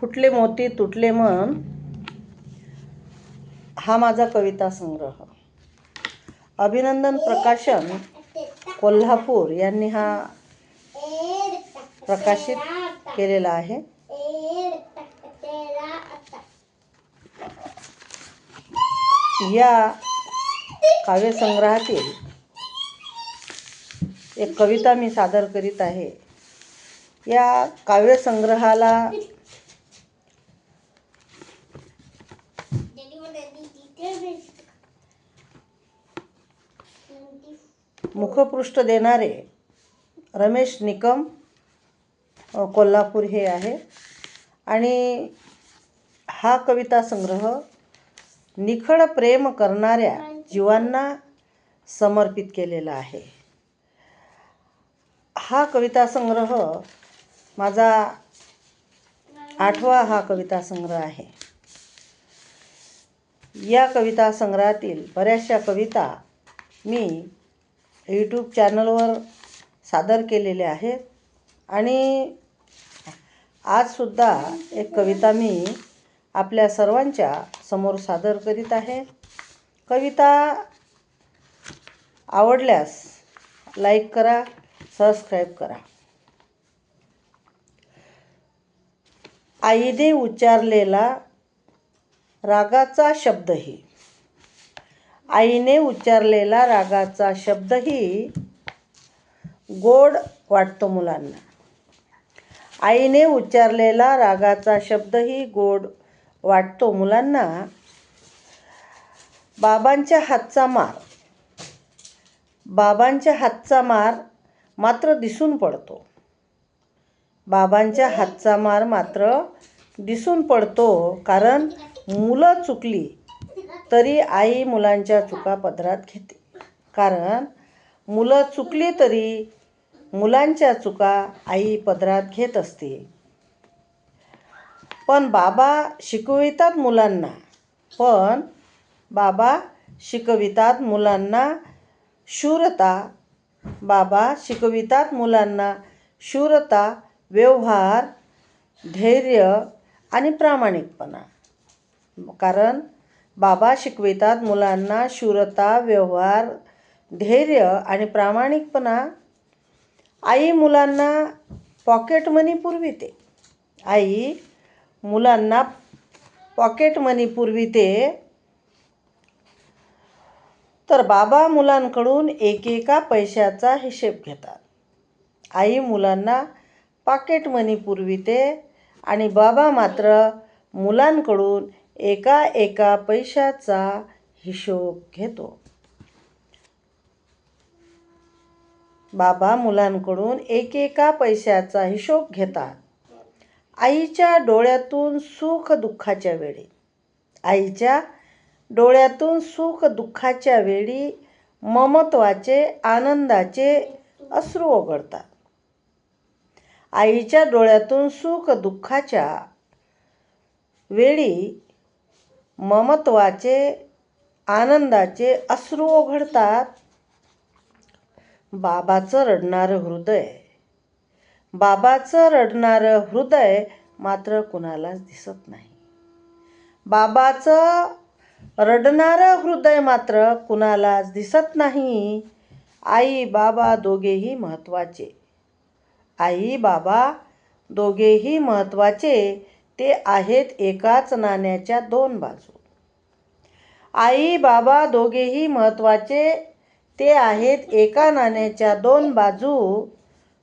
फुटले मोती तुटले मन हा माझा कविता संग्रह. अभिनंदन प्रकाशन कोल्हापूर यांनी हा प्रकाशित केलेला आहे. या काव्यसंग्रहातील एक कविता मी सादर करीत आहे. या काव्यसंग्रहाला मुखपृष्ठ देणारे रमेश निकम कोल्हापूर हे आहे. आणि हा कविता संग्रह निखळ प्रेम करणाऱ्या जीवांना समर्पित केलेला आहे. हा कविता संग्रह माझा आठवा हा कविता संग्रह आहे. या कविता संग्रहातील बऱ्याचशा कविता मी यूट्यूब चॅनलवर सादर केलेले आहेत. आणि आजसुद्धा एक कविता मी आपल्या सर्वांच्या समोर सादर करीत आहे. कविता आवडल्यास लाईक करा सबस्क्राईब करा. आईने उच्चारलेला रागाचा शब्दही. आईने उच्चारलेला रागाचा शब्दही गोड वाटतो मुलांना. आईने उच्चारलेला रागाचा शब्दही गोड वाटतो मुलांना. बाबांच्या हातचा मार. बाबांच्या हातचा मार मात्र दिसून पडतो. बाबांच्या हातचा मार मात्र दिसून पडतो कारण मुलं चुकली तरी आई मुलांच्या चुका पदरात घेते. कारण मुलं चुकली तरी मुलांच्या चुका आई पदरात घेत असते. पण बाबा शिकवितात मुलांना. पण बाबा शिकवितात मुलांना शूरता. बाबा शिकवितात मुलांना शूरता व्यवहार धैर्य आणि प्रामाणिकपणा. कारण बाबा शिकवितात मुलांना शूरता व्यवहार धैर्य आणि प्रामाणिकपणा. आई मुलांना पॉकेट मनी पुरविते. आई मुलांना पॉकेट मनी पुरविते. तर बाबा मुलांकडून एकेका पैशाचा हिशेब घेतात. आई मुलांना पॉकेट मनी पुरविते आणि बाबा मात्र मुलांकडून एका एका पैशाचा हिशोब घेतो. बाबा मुलांकडून एकेका पैशाचा हिशोब घेतात. आईच्या डोळ्यातून सुख दुःखाच्या वेळी. आईच्या डोळ्यातून सुख दुःखाच्या वेळी ममत्वाचे आनंदाचे अश्रू ओघडतात आईच्या डोळ्यातून सुख दुःखाच्या वेळी ममत्वाचे आनंदाचे अश्रू ओघळतात बाबाचं रडणारं हृदय. बाबाचं रडणारं हृदय मात्र कुणालाच दिसत नाही. बाबाचं रडणारं हृदय मात्र कुणालाच दिसत नाही. आई बाबा दोघेही महत्त्वाचे आई बाबा दोघेही महत्त्वाचे ते आहेत एकाच नाण्याच्या दोन बाजू. आई बाबा दोघेही महत्त्वाचे ते आहेत एका नाण्याच्या दोन बाजू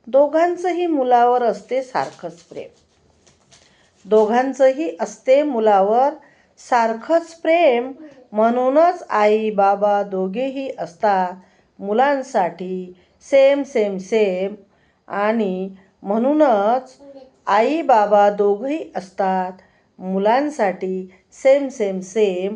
दोघांचंही मुलावर असते सारखंच प्रेम. दोघांचंही असते मुलावर सारखंच प्रेम म्हणूनच आई बाबा दोघेही असतात मुलांसाठी सेम सेम सेम आणि म्हणूनच आई बाबा दोघंही असतात. मुलांसाठी सेम सेम सेम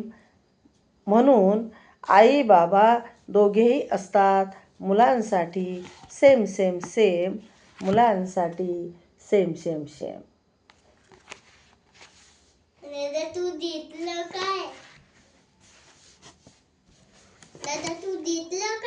म्हणून आई बाबा दोघेही असतात. मुलांसाठी सेम सेम सेम मुलांसाठी सेम सेम सेम तू जितलं काय? दादा तू जितलं काय